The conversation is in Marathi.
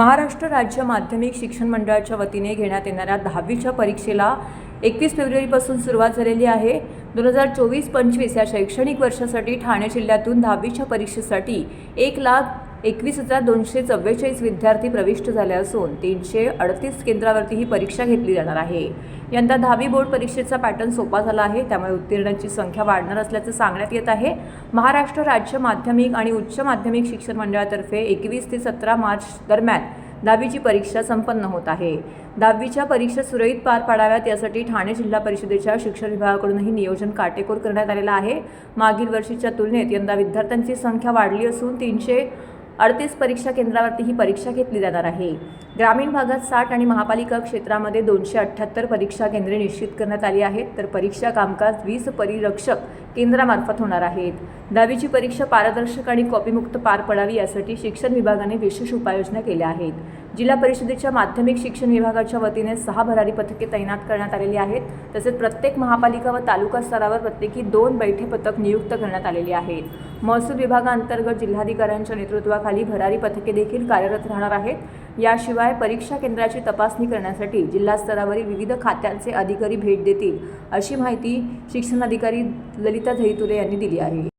महाराष्ट्र राज्य माध्यमिक शिक्षण मंडळाच्या वतीने घेण्यात येणाऱ्या दहावीच्या परीक्षेला एकवीस फेब्रुवारीपासून सुरुवात झालेली आहे. दोन हजार चोवीस पंचवीस या शैक्षणिक वर्षासाठी ठाणे जिल्ह्यातून दहावीच्या परीक्षेसाठी एक लाख एकवीस हजार दोनशे चव्वेचाळीस विद्यार्थी प्रविष्ट झाले असून तीनशे अडतीस केंद्रावरती ही परीक्षा घेतली जाणार आहे. यंदा दहावी बोर्ड परीक्षेचा पॅटर्न सोपा झाला आहे त्यामुळे उत्तीर्णांची संख्या वाढणार असल्याचं सांगण्यात येत आहे. महाराष्ट्र राज्य माध्यमिक आणि उच्च माध्यमिक शिक्षण मंडळातर्फे एकवीस ते सतरा मार्च दरम्यान दहावीची परीक्षा संपन्न होत आहे. दहावीच्या परीक्षा सुरळीत पार पाडाव्यात यासाठी ठाणे जिल्हा परिषदेच्या शिक्षण विभागाकडूनही नियोजन काटेकोर करण्यात आलेलं आहे. मागील वर्षीच्या तुलनेत यंदा विद्यार्थ्यांची संख्या वाढली असून तीनशे अडतीस परीक्षा केंद्रावरती ही परीक्षा घेतली जाणार आहे. ग्रामीण भागात साठ आणि महापालिका क्षेत्रामध्ये दोनशे अठ्ठ्याहत्तर परीक्षा केंद्रे निश्चित करण्यात आली आहेत तर परीक्षा कामकाज वीस परिरक्षक केंद्रामार्फत होणार आहेत. दहावीची परीक्षा पारदर्शक आणि कॉपीमुक्त पार पडावी यासाठी शिक्षण विभागाने विशेष उपाययोजना केल्या आहेत. जिल्हा परिषदेच्या माध्यमिक शिक्षण विभागाच्या वतीने सहा भरारी पथके तैनात करण्यात आलेली आहेत. तसेच प्रत्येक महापालिका व तालुका स्तरावर प्रत्येकी दोन बैठे पथक नियुक्त करण्यात आलेली आहेत. महसूल विभागाअंतर्गत जिल्हाधिकाऱ्यांच्या नेतृत्वाखाली भरारी पथके देखील कार्यरत राहणार आहेत. याशिवाय परीक्षा केंद्राची तपासणी करण्यासाठी जिल्हा स्तरावरील विविध खात्यांचे अधिकारी भेट देतील अशी माहिती शिक्षणाधिकारी ललिता झैतुले यांनी दिली आहे.